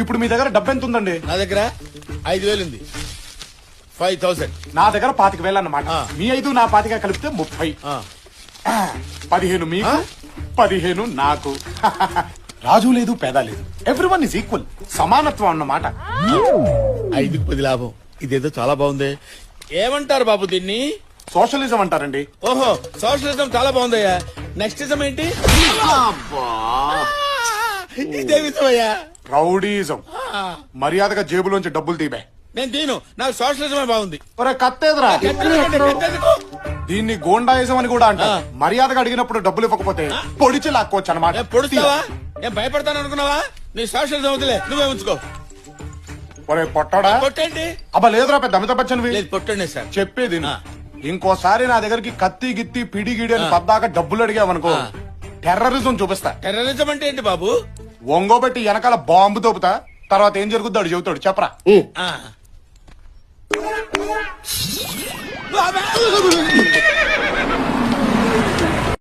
ఇప్పుడు మీ దగ్గర డబ్బు ఎంత ఉందండి? నా దగ్గర ఐదు వేలు ఉంది. ఫైవ్ థౌసండ్ నా దగ్గర పాతిక వేలు అన్నమాట. ఆ. మీ ఐదు నా పాతిక కలిపితే ముప్పై. పదిహేను మీకు పదిహేను నాకు. రాజు లేదు పేద లేదు. ఎవ్రీ వన్ ఇస్ ఈక్వల్ సమానత్వం అన్నమాట. ఐదుకి పది లాభం. ఇదేదో చాలా బాగుంది. ఏమంటారు బాబు దీన్ని? సోషలిజం అంటారండి. ఓహో సోషలిజం చాలా బాగుందయ్యా. నెక్స్ట్ ఇజం ఏంటి? ఇదే రౌడీజం. మర్యాదగా జేబులోంచి డబ్బులు తీబే నేను దీను నాకు సోషలిజమే బాగుంది. ఒరే కత్తేదరా. దీన్ని గోండాయిజం అని కూడా అంటారు. ఆ. మర్యాదగా అడిగినప్పుడు డబ్బులు ఇవ్వకపోతే పొడిచి లాక్కోవచ్చు ఏ, అనమాట పొడుస్తావా ఏం భయపడతాను అనుకున్నావా? నీ సోషలిజం వదిలే. నువ్వే ఉంచుకో. ఒరే పొట్టడా? కొట్టండి అబ్బా లేదురా పెద్ద అమితాబ్ బచ్చన్వి. లేదు కొట్టండి సార్. చెప్పేది. ఇంకోసారి నా దగ్గరికి కత్తి గిత్తి పిడి గిడి అని. పద్దాక డబ్బులు అడిగావనుకో. టెర్రరిజం చూపిస్తా. టెర్రరిజం అంటే ఏంటి బాబు? ఒంగోబెట్టి వెనకాల బాంబు తోపుతా తర్వాత ఏం జరుగుద్దో అడు చెబుతాడు చెప్పరా ఆ. బాబా!